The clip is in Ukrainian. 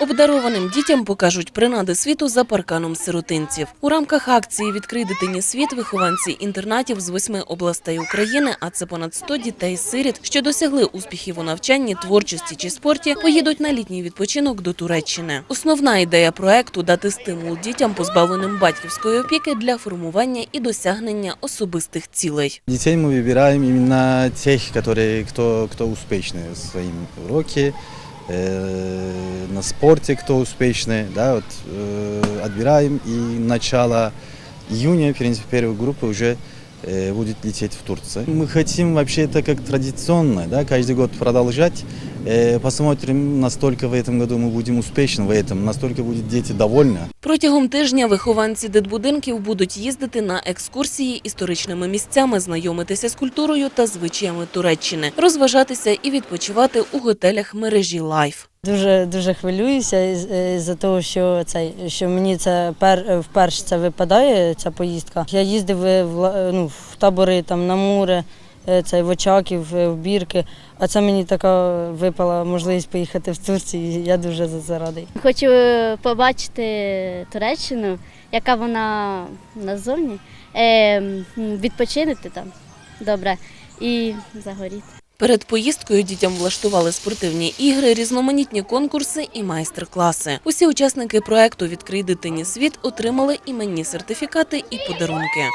Обдарованим дітям покажуть принади світу за парканом сиротинців. У рамках акції Відкрий дитині світ вихованці інтернатів з восьми областей України, а це понад 100 дітей-сиріт, що досягли успіхів у навчанні, творчості чи спорті, поїдуть на літній відпочинок до Туреччини. Основна ідея проекту дати стимул дітям, позбавленим батьківської опіки, для формування і досягнення особистих цілей. Детей мы выбираем именно тех, которые, кто, кто успешны в своим уроке, э, на спорте, кто успешный, да, вот, э, отбираем и начало июня, в принципе, первой группы уже э, будет лететь в Турцию. Мы хотим вообще это как традиционно, да, каждый год продолжать. Э, посмотрим, настолько в этом году мы будем успешны в этом, настолько будут дети довольны. Протягом тижня вихованці дитбудинків будуть їздити на екскурсії історичними місцями, знайомитися з культурою та звичаями Туреччини, розважатися і відпочивати у готелях мережі Лайф. Дуже дуже хвилююся е, за того, що цей що мені це пер е, вперше це випадає. Ця поїздка. Я їздив е, в ну, в табори там на море, цей в Очаків, в Бірки. А це мені така випала можливість поїхати в Турцію. Я дуже за це радий. Хочу побачити Туреччину, яка вона назовні, е, відпочинити там добре і загоріти. Перед поїздкою дітям влаштували спортивні ігри, різноманітні конкурси і майстер-класи. Усі учасники проекту Відкрий дитині світ отримали іменні сертифікати і подарунки.